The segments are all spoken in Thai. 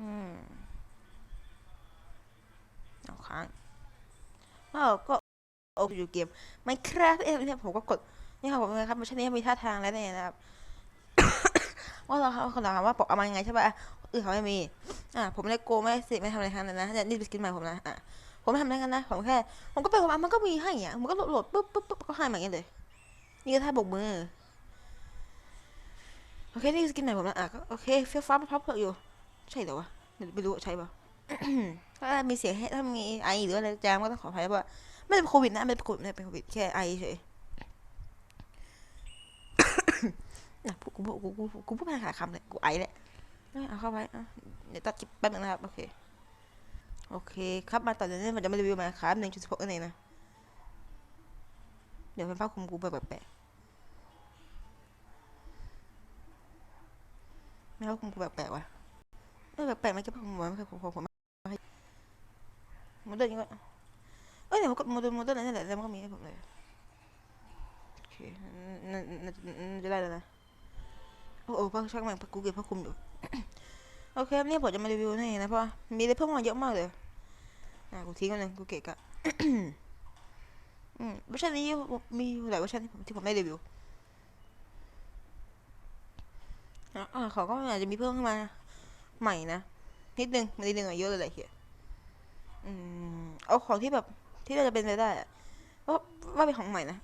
อืมเอาค้างแล้วก็โอเคอยู่เกมไม่ครับเอ้ยเนี่ยผมก็กดนี่ครับผมนะครับม่ใช่นี่มีท่าทางแล้วเนี่ยนะครับว่าเราเขาถามว่าปกเอามายังไงใช่ป่ะเออเขาไม่มี อ่า ผมเลยโกงไม่สิไม่ทำอะไรทั้งนั้นนะเนี่ยนี่เป็นสกินใหม่ผมนะ อะผมไม่ทำอะไรกันนะ ผมแค่ ผมก็ไปกับมันมันก็มีให้อะมันก็โหลดโหลดปุ๊บปุ๊บปุ๊บก็ให้มาอย่างเงี้ยเลย นี่ก็ท่าบกมือ โอเค นี่สกินใหม่ผมนะอะก็โอเคเฟี้ยวฟ้าพับเผือกอยู่ ใช่เหรอวะไม่รู้ใช่ป่ะถ้ามีเสียงให้ถ้ามีไอหรืออะไรจามก็ต้องขออภัยเพรว่าไม่ได้เป็นโควิดนะไม่เป็นโควิดไม่เป็นโควิดแค่ไอเฉยนะกูกูกูกูกูพูดไม่ขาคำเลยกูไอแหละเอาเข้าไปเดี๋ยวตัดคลิปแป๊บนึงนะครับโอเคโอเคครับมาต่อเลยเนี่ยมันจะมารีวิวมาครับหนึ่งจุดหกนั่นเองนะเดี๋ยวเป็นภาพคุมกูไปแปะๆ ไม่ภาพคุมกูแปลกๆวะไม่แปลกๆไม่ใช่ภาพคุมไม่ใช่ผมผมผมโมเดินยังไงเอ้ยเดี๋ยวมันก็โมเดินโมเดินนั่นแหละแล้วมันก็มีให้ผมเลยโอเคน่าน่นจะได้แล้วนะโอ้โหพักช่างมันกูเก็บผ้าคลุมอยู่โอเคนี่ผมจะมารีวิวนี่นะเพราะว่ามีอะไรเพิ่มมาเยอะมากเลยอะกูทิ้งมันเลยกูเกะกะอืมเวอร์ชันนี้มีหลายเวอร์ชันที่ผมที่ผมได้รีวิว อะอะเขาก็อาจจะมีเพิ่มขึ้นมา ใหม่นะ นิดนึงมันนิดนึงอะเยอะเลยแหละเฮียอืมเอาของที่แบบที่เราจะเป็นไปได้อะว่าว่าเป็นของใหม่นะ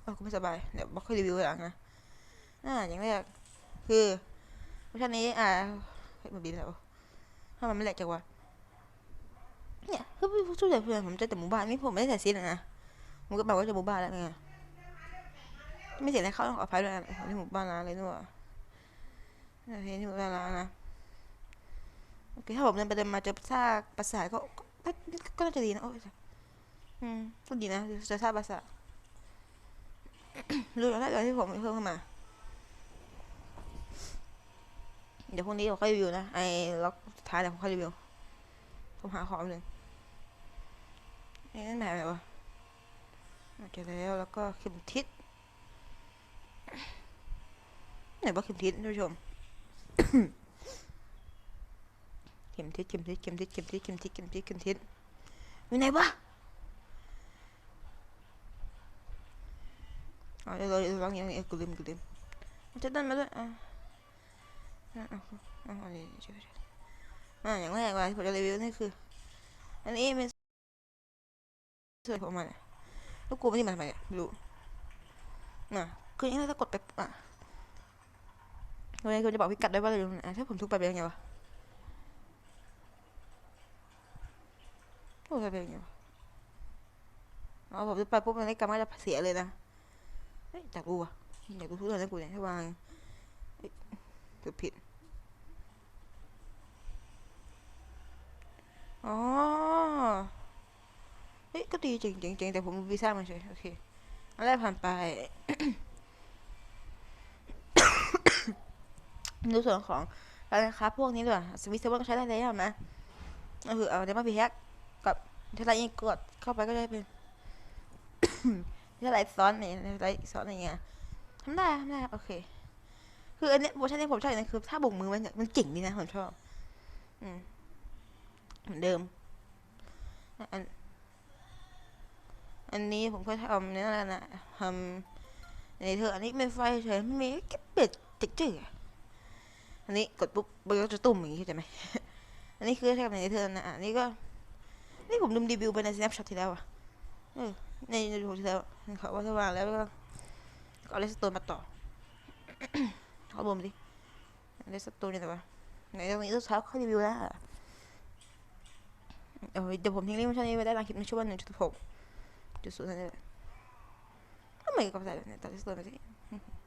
เออกูไม่สบาย เดี๋ยวบอกค่อยรีวิวหลังนะ อ่า อย่างแรก คือเวอร์ชันนี้ อ่าเฮ้ยมันบินแล้วถ้ามันไม่แหลกจังวะเนี่ยคือผู้ช่วยเหลือเพื่อนผมจะแต่หมู่บ้านนี่ผมไม่ได้ใส่ซีนนะผมก็บอกว่าจะหมู่บ้านแล้วไง ไม่เสียอะไรเขาต้องขออภัยด้วยนะที่หมู่บ้านร้านเลยด้วยโอเคที่หมู่บ้านร้านนะโอเคถ้าผมเดินไปเดินมาเจอซากปราสาทก็ก็น่าจะดีนะโอ้ยอืมก็ดีนะเจอซากปราสาทรู้แล้วแหละที่ผมเพิ่มเข้ามา เดี๋ยวพรุ่งนี้ผมค่อยรีวิวนะไอ้ล็อกสุดท้ายเดี๋ยวผมค่อยรีวิวผมหาของหนึ่งไอ้นั่นหมายอะไรวะอาจจแล้วแล้วก็เข็มทิศไห นว่าเข็มทิศท่านผู้ชม เข็มทิศเข็มทิศเข็มทิศเข็มทิศเข็มทิศเข็มทิศเข็มทิศอยู่ไหนวะอ๋อเดี๋ยวเราเดี๋ยวลองอย่างนี้กูลืมกูลืมมันจะดันมาด้วยอะอะอะอะอันนี้ช่วยช่วยอะอย่างแรกว่าผมจะรีวิวนี่คือ อันนี้เป็นเสื้อของมันล้วกูไม่ได้มาทำไมไม่รู้น่ะคืออย่างนี้ถ้ากดไปอะ วันนี้คุณจะบอกพิกัดได้ว่าเราอยู่ตรงไหนถ้าผมทุกไปเป็นยังไงวะทุกไปเป็นยังไงวะอ๋อผมทุกไปปุ๊บมันได้กำลังจะเสียเลยนะเฮ้ยจากกูอะอยากดูทุกเรื่องนะกูเนี่ยถ้าวางเอ้ยผิดผิดอ๋อเฮ้ยก็ดีจริงจริงจริงแต่ผมวีซ่ามาเฉยโอเคอันแรกผ่านไป ดูส่วนของร้านะค้าพวกนี้ดีกว่าสวิตเซอร์ก็ใช้ได้แล้วนะก็คือเอาเดมาพีแฮกกับเทสไลท์กดเข้าไปก็ได้เป็นเทสไลท์ซ้อนนี่เทสไลท์ซ้อนอะไรเงี้ยทำได้ทำได้โอเค คืออันนี้ยเวอร์ชันนี้ผมชอบอย่างนึงคือ ถ้าบ่งมือมันมันเจ๋งดีนะผมชอบอืมเหมือนเดิมอันอันนี้ผมก็ทำเนี่ยนั่นแหละนะทำในเธออันนี้ไม่ไฟเฉยไม่มีแค่เป็ดติดจืด อันนี้กดปุ๊บมันก็จะตุ่มอย่างนี้เข้าใจไหมอันนี้คือใช้กับในเธอนะอันนี้ก็ นี่ผมลืมรีวิวไปใน snapshot ที่แล้วอะเออในในดูที่แล้วเขาว่าถ้าวางแล้วก็ก็เอาเลสโตนมาต่อเขาบวมดิเลสโตนเนี่ยแต่ว่าในตรงนี้ตัวเช้าเขารีวิวแล้วเดี๋ยวผมทิ้งลิงก์ช่องนี้ไว้ได้หลังคลิปในช่วงหนึ่งจุดหกจุดศูนย์นั่นแหละทำไมกับแต่เนี่ยตัดที่สุดมาสิฟังนี่ฟังฟังป่านนี้แล้วป่ะอะยิ้มกงอันแรกได้มาส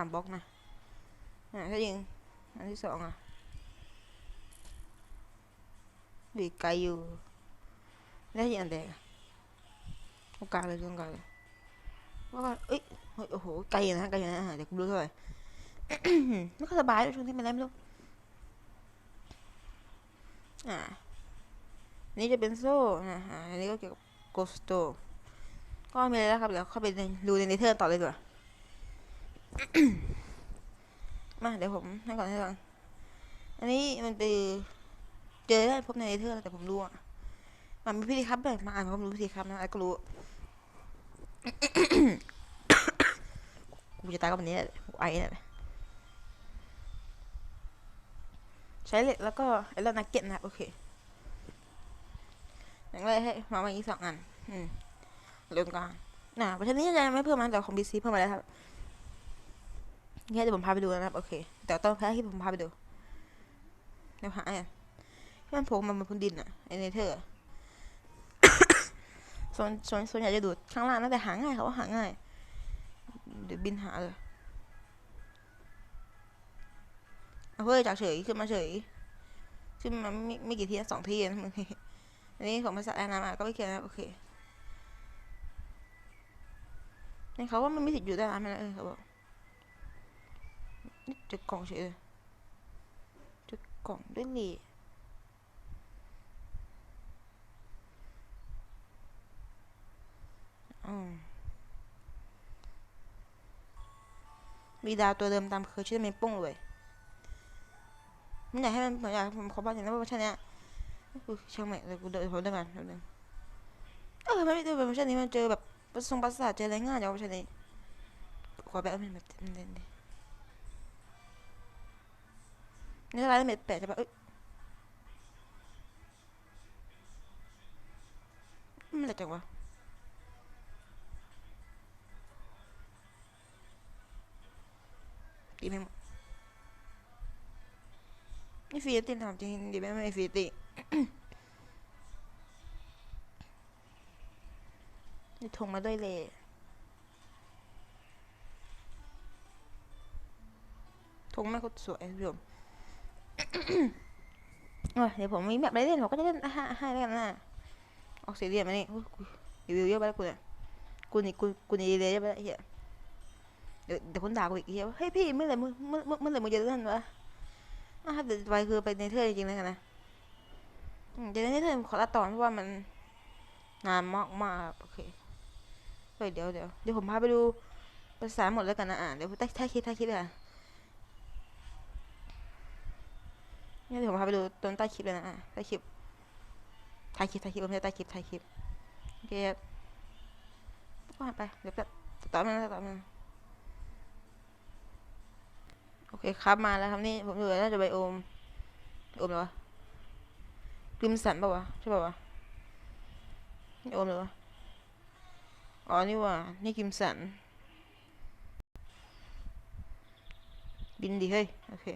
ามบล็อกนะอะถ้ายิงอันที่สองอะดีไกลอยู่ได้ยังแดงอะตรงก โอ้โห ไกลอยู่นะไกลอยู่นะอะเดี๋ยวกูดูเท่าไหร่ไม่ค่อยสบายด้วยช่วงที่เป็นอะไรไม่รู้ อ่า นี่จะเป็นโซ่นะอ่าอันนี้ก็เกี่ยวกับโกสโตก็มีอะไรแล้วครับเดี๋ยวเข้าไปดูในเนเธอร์ต่อเลยดีกว่ามาเดี๋ยวผมให้ก่อนให้ก่อน อันนี้มันไปเจอได้พบในเนเธอร์แต่ผมรู้อะ มันมีพิธีครับแบบมาอ่านผมรู้พิธีครับนะไอ้ก็รู้ กูจะตายกับวันนี้แหละไอ้เนี่ยใช้เหล็กแล้วก็ไอ้เรื่องนักเก็ตนะโอเคอย่างแรกให้มามาอีกสองอัน อืมเรื่องกลางนะประเทศนี้ยังไม่เพิ่มมาแต่ของบีซีเพิ่มมาแล้วครับแค่เดี๋ยวผมพาไปดูนะครับ โอเค แต่ต้องแพ้ที่ผมพาไปดูเดี๋ยวหาอะที่มันโผล่มาบนพื้นดินอะไอเนเธอร์ส่วนส่วนส่วนใหญ่จะดูดข้างล่างนะแต่หาง่ายเขาว่าหาง่าย เดี๋ยวบินหาเลยเฮ้ยจากเฉยขึ้นมาเฉย ขึ้นมาไม่ไม่กี่ทีนะสองทีนะมึงอันนี้ของภาษาแอนนามาก็ไม่เกี่ยวนะโอเคนี่เขาว่ามันไม่ติดอยู่ใต้น้ำนะเออเขาบอกนี่จะกล่องเฉยเลยจะกล่องด้วยนี่ม มีดาวตัวเดิมตามเคยชื่อเมนปุ้งเลยไมันอยากให้มันผมอยากผมขอบอกอย่างนั้นว่าเวอร์ชันเนี้ยช่างแม่เดี๋ยวกูเดินผมเดินก่อนแป๊บนึงเออไม่ได้เวอร์ชันนี้มันเจอแบบประสงประสาทเจออะไรง่ายจากเวอร์ชันนี้ขอแบบเมันแบบเด่นๆดินี่อะไรเม็ดแปดใช่ปะเอ้ยมันอะไรจังวะ นี่ฟีตินถามจริงดีไหมไม่ฟีตินี่ทงมาด้วยเลยทงไม่คตรสวยคุณผู้ชมเดี๋ยวผมมีแบบไรเล่นผมก็จะเล่นให้ให้แล้วกันนะออกเสียเรียนมานี่ยรีวิวเยอะไปแล้วกูเนี่ยกูนี่กูกูนี่เลยเยอะไปแล้วเหี้ยเดี๋ยวเดี๋ยวคนด่ากูอีกเหี้ยเฮ้ยพี่เมื่อไหร่มึงเมื่อเมื่อเมื่อไหร่มึงจะเล่นวะ อะเดี๋ยวไปคือไปในเทอร์จริงๆเลยนะอืมเดี๋ยวในเทอร์ขอตัดตอนเพราะว่ามันนานมากมากโอเคเฮ้ยเดี๋ยวเดี๋ยวเดี๋ยวผมพาไปดูภาษาหมดแล้วกันนะอะเดี๋ยวใต้ใต้คลิปใต้คลิปเลยอะเนี่ยเดี๋ยวผมพาไปดูตอนใต้คลิปเลยนะอะใต้คลิปถ่ายคลิปถ่ายคลิปไม่ใช่ใต้คลิปถ่ายคลิปโอเคครับว่าไปเดี๋ยวตัดต่อมาตัดต่อมา โอเคครับมาแล้วครับนี่ผมดูแล้วน่าจะไบโอมโอมเหรอวะกริมสันป่าวะใช่ป่าวะนี่โอมเหรอวะอ๋อนี่ว่านี่กริมสันบินดีเฮ้ยโอเค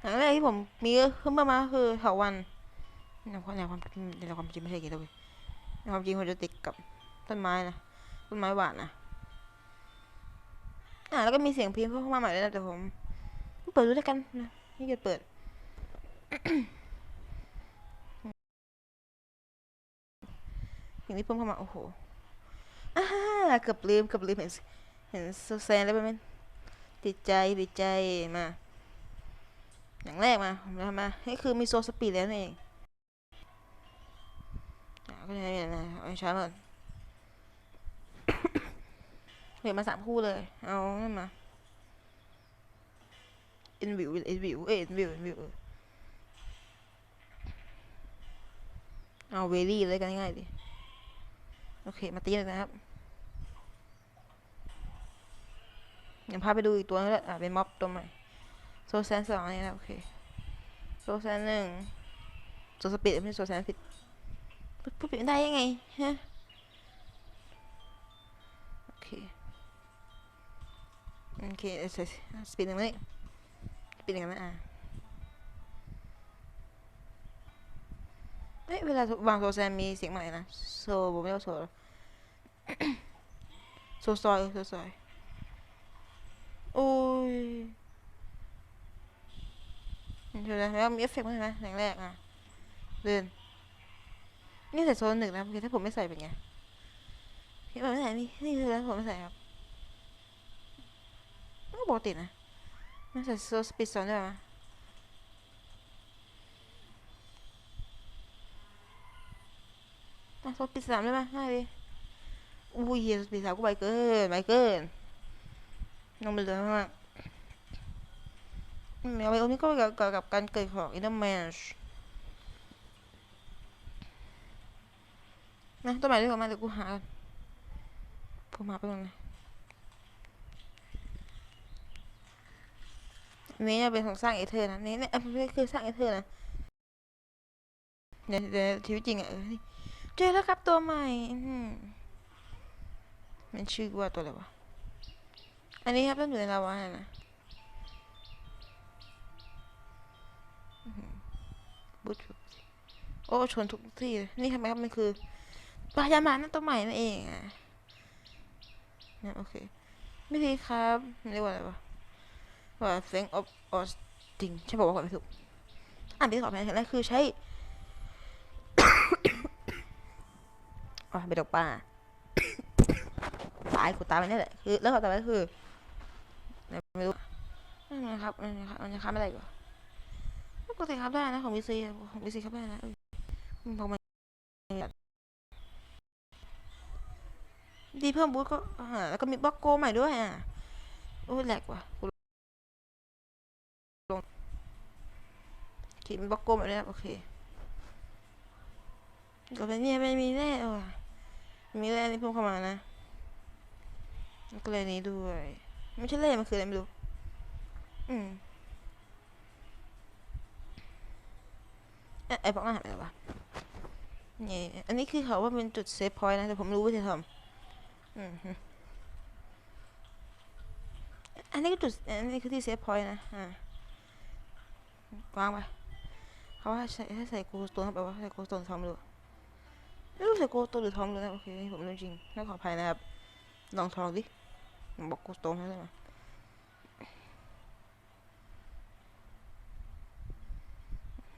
อย่างแรกที่ผมมีขึ้นมามาคือเถาวันในความในความในความจริงไม่ใช่กี่ตัวเว้ยในความจริงผมจะติดกับต้นไม้นะต้นไม้หวานนะอ่าแล้วก็มีเสียงพิมพ์เข้ามาใหม่ด้วยนะแต่ผม ปิดดูแล้วกันนะนี่จะเปิดอย่างนี้เพิ่มเข้ามา โอ้โหอ่าเกือบลืมเกือบลืมเห็นเห็นโซแซนแล้วเป็นติดใจติดใจมา อย่างแรกมามทำมานี่คือมีโซสปีดแล้วนั่นเองอ่าก็จะเนี่ยนะเอาช้าก่อนเหลือมาสามคู่เลย เอานั่นมา เอ็นวิวเอ็นวิวเอ้ยเอ็นวิวเอ็นวิวเอาเวลี่เลยกันง่ายดิโอเค มาตีเลยนะครับเดี๋ยวพาไปดูอีกตัวนึงด้วอะเป็นม็อบตัวใหม่โซแซนสองนี่นะโอเคโซแซนหนึ่งโซสปีดไม่ใช่โซแซนผิดพูดผิดได้ยังไงฮะโอเคโอเคสปีดหนึ่งเลย เป็นอย่างนั้นอะเอ้ยเวลาวางโซแซมมีเสียงใหม่นะโซผมไม่เอาโซโซซอยโซซอยโอ้ยเดี๋ยวนะแล้วมีเอฟเฟกต์ไหมนะอย่างแรกอะเดินนี่ใส่โซนหนึ่งนะคือถ้าผมไม่ใส่เป็นไงพี่บอกไม่ใส่นี่นี่คือแล้วผมไม่ใส่ครับก็ปกตินะ ไม่ใส่โซสปีดสองด้วยมั้ยอะโซสปีดสามได้ไหมง่ายดิอุ้ยโซสปีดสามกูไปเกินไปเกินลงไปเลยมากอืมเอาไปโอมิก็เกี่ยวกับการเกิดของอินเตอร์แมชนะต้นไม้ด้วยกันมาเดี๋ยวกูหาผมหาไปตรงไหน อันนี้จะเป็นของสร้างเอเธอร์นะนี่เนี่ยไม่คือสร้างเอเธอร์นะเดี๋ยวเดี๋ยวชีวิตจริงอะเจอแล้วครับตัวใหม่มันชื่อว่าตัวอะไรวะอันนี้ครับต้องอยู่ในลาวาเนี่ยนะบูทโอ้ชนทุกที่นี่ทำไมครับมันคือปลายามานั่นตัวใหม่นั่นเองอะเนี่ยโอเคไม่ดีครับเรียกว่าอะไรวะ ว่า think of Austin ใช่บอกว่าไม่ถูกอ่านไปของแพ้แรกคือใช้อ๋อไปดกป่าตายกูตายไปนี่แหละคือแล้วต่อไปก็คือไม่รู้นั่นะครับนั่นะครับมันจะค้าไม่ได้ก่อนปกติครับได้นะของวีซีของวีซีครับได้นะเออมันพอมันดีเพิ่มบูทก็แล้วก็มีบล็อกโกใหม่ด้วยอะโอ้แหลกว่ะ ทีมบล็อกโกแบบนี้โอเคก็เป็นเนี่ยไม่มีแน่ว่ะมีแร่นี่เพิ่มเข้ามานะก็เลยนี้ด้วย ไม่ใช่แร่มันคืออะไรไม่รู้อืมเอ๊ะไอ้บล็อกหน้าหายไปแล้ววะนี่อันนี้คือเขาว่าเป็นจุดเซฟพอยต์นะแต่ผมรู้วิธีทำอืมอันนี้ก็จุด อันนี้คือที่เซฟพอยต์นะ อ่าวางไป เขาว่าใส่ให้ใส่โกสโตนเข้าไปว่าใส่โกสโตนทอมหรือไม่รู้ใส่โกสโตนหรือทอมเลยนะโอเคผมรู้จริงน่าขออภัยนะครับลองทองดิบอกโกสโตนให้ได้ไหม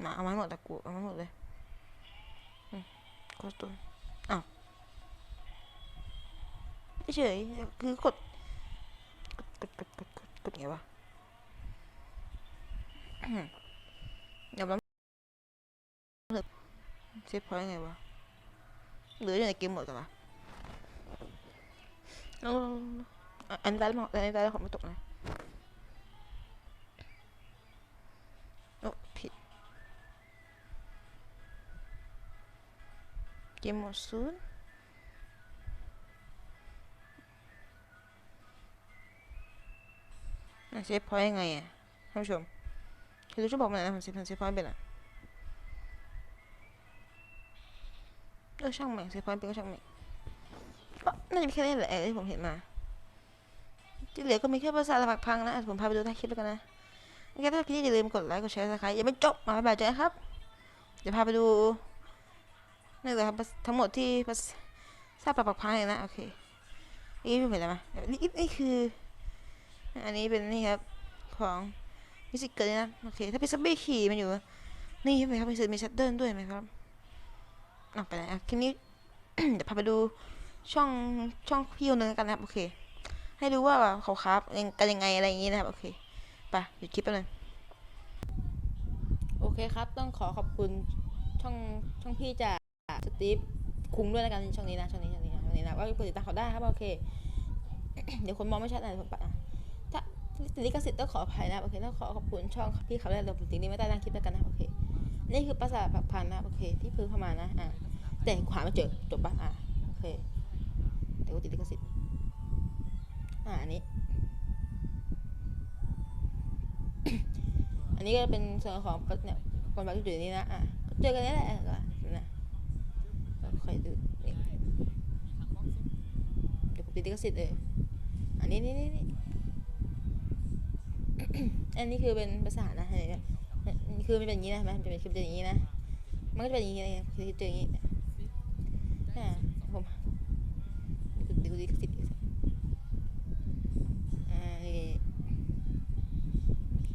มาเอาไม้หมดแต่กูเอาไม้หมดเลยโกสโตนอ้าวเฉยคือกดกดกดกดกดกดไงวะ เดี๋ยวมัน เซฟพอยต์ไงวะหรืออยู่ในเกมหมดกันวะเอาอะอันนี้ได้แล้วมั้งอัน นี้ได้แล้วของไม่ตกนะโอ้ผิดเกมหมดศูนย์อะเซฟพอยต์ยังไงอะท่านผู้ชมคือจะบอกมาหน่อยนะผมเซฟเซฟพอยต์เป็นอะเออช่างแม่งเซฟพอยต์เป็นก็ช่างแม่งก็น่าจะมีแค่นี้แหละที่ผมเห็นมา ที่เหลือก็มีแค่ภาษาผักพังนะผมพาไปดูท้ายคลิปแล้วกันนะโอเคถ้าพี่อย่าลืมกดไลค์กดแชร์สักครั้งยังไม่จบมาบ๊ายบายเจอครับ เดี๋ยวพาไปดูนี่เลยครับทั้งหมดที่ภาษาผักพังเลยนะโอเคนี่ผมเห็นอะไรมานี่นี่คือ อันนี้เป็นนี่ครับของมิสิเกิดนะโอเคถ้าเป็นซับเบ้ขี่มันอยู่นี่ใช่ไหมครับมีมีชัดเดิลด้วยไหมครับ ออกไปไหนอะคลิปนี้ เดี๋ยวพาไปดูช่องช่องพี่คนนึงกันนะครับโอเค ให้ดูว่าเขาคราฟกันยังไงอะไรอย่างงี้นะครับโอเคไปหยุดคลิปไปเลยโอเคครับ ต้องขอขอบคุณช่องช่องพี่จากสตีฟคุ้งด้วยแล้วกันช่องนี้นะช่องนี้ช่องนี้นะช่องนี้นะว่ากดติดตามเขาได้ครับโอเค เดี๋ยวคนมองไม่ชัดนะผมปะติดลิขสิทธิ์ต้องขออภัยนะโอเคต้องขอขอบคุณช่องพี่เขาได้ลงสิ่งนี้ไม่ได้ตั้งคลิปแล้วกันนะโอเค นี่คือภาษาผักพันนะโอเค ที่พิ่งเข้ามานะอ่าแต่ขวาไม่เจอจบปะอ่าโอเคเดี๋ยวกูติดลิขสิทธิ์อ่าอันนี้ อันนี้ก็เป็นส่วนของเนี่ยคนบักอยู่นี่นะอ่าเจอกันนี่แหละก็นะคอยดูนี่เดี๋ยวกูติดลิขสิทธิ์เลยอันนี้นี่นี่นี่อันนี้คือเป็นภาษานะเห็นไหม คือมันเป็นอย่างนี้นะมันจะเป็นคลิปอย่างนี้นะ มันก็จะเป็นอย่างนี้นะคือคลิปอย่างนี้อ่าผมดูดูดิคลิปอ่านี่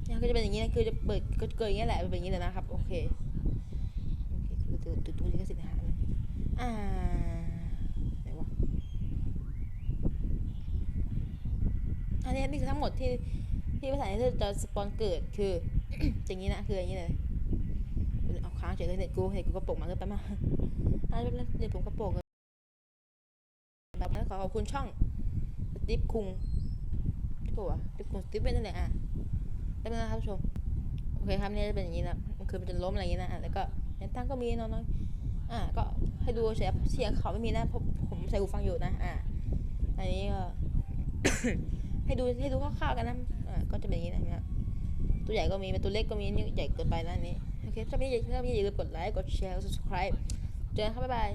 นี่ก็จะเป็นอย่างนี้นะ คือจะเปิดก็เกิดอย่างนี้แหละ เป็นอย่างนี้เลยนะครับ โอเค โอเคคือดูดูดูดิคลิปนะฮะอ่าไหนวะอันนี้นี่คือทั้งหมดที่ที่ภาษาที่จะสปอนเกิดคือ อย่างนี้นะคืออย่างนี้เลยเอาค้างเฉยเลยเน็ตกูเน็ตกูกระโปกมาเกินไปมากอ่าเน็ตผมกระโปกเลยแบบนั้นขอขอบคุณช่องสติ๊ปคุงที่บกว่าสติ๊ปคุงติ๊ปเป็นนั่นแหละอะแล้วนะครับผู้ชมโอเคครับเนี่ยจะเป็นอย่างนี้นะมันคือมันจะล้มอะไรอย่างนี้นะแล้วก็แนวตั้งก็มีน้องๆอะก็ให้ดูเสียงเสียงเขาไม่มีนะเพราะผมใส่หูฟังอยู่นะอะอันนี้ก็ให้ดูให้ดูคร่าวๆกันนะอ่าก็จะเป็นอย่างนี้นะเนี่ย ตัวใหญ่ก็มีเป็นตัวเล็กก็มีนี่ใหญ่เกินไปนะนนี้ โอเค ถ้าไม่ใหญ่ถ้าไม่ใหญ่อย่าลืมกดไลค์ กดแชร์ กด subscribe เจอกันครับบ๊ายบาย